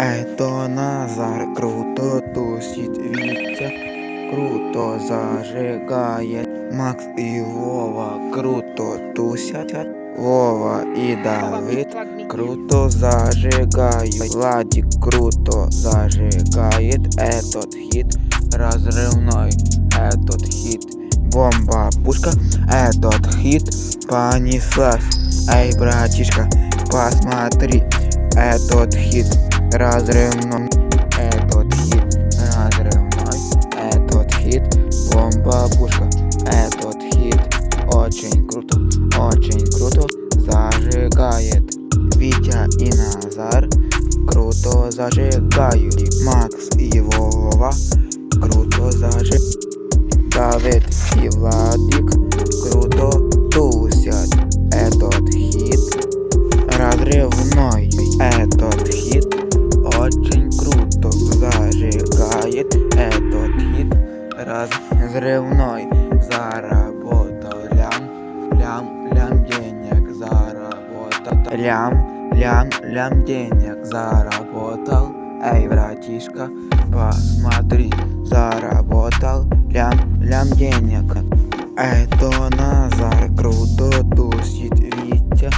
Это Назар круто тусит Витя, круто зажигает. Макс и Вова круто тусят. Вова и Давид круто зажигают. Владик круто зажигает этот хит разрывной. Этот хит бомба пушка. Этот хит понеслась. Эй, братишка, посмотри, этот хит разрывной. Этот хит разрывной. Этот хит бомба пушка. Этот хит очень круто, очень круто зажигает. Витя и Назар круто зажигают. Макс и Вова круто зажигают. Давид и Владик разрывной. Заработал лям, лям, лям денег заработал. Лям, лям, лям денег заработал. Эй, братишка, посмотри, заработал лям, лям денег. Это Назар круто тусит, Витя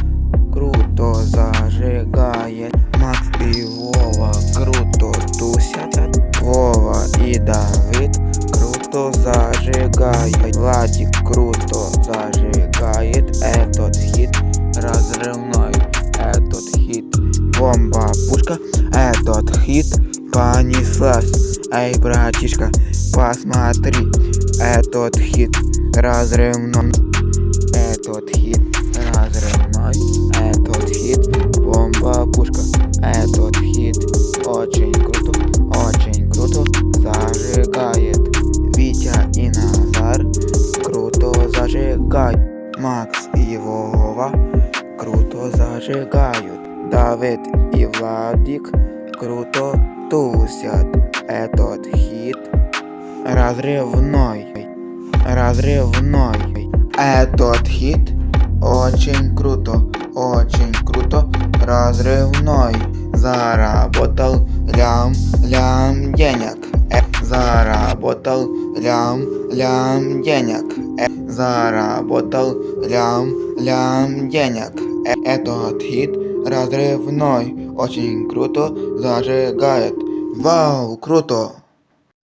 круто зажигает. Макс и Вова круто тусят. Вова и Давид круто зажигает. Владик круто зажигает. Этот хит разрывной. Этот хит бомба пушка. Этот хит понеслась. Эй, братишка, посмотри, этот хит разрывной. Этот хит разрывной. Зажигают. Макс и Вова круто зажигают. Давид и Владик круто тусят. Этот хит разрывной. Разрывной. Этот хит очень круто, очень круто, разрывной. Заработал лям, лям денег. Э, Заработал лям, лям денег. Э, Заработал лям, лям денег. Э, Этот хит разрывной, очень круто зажигает. Вау, круто!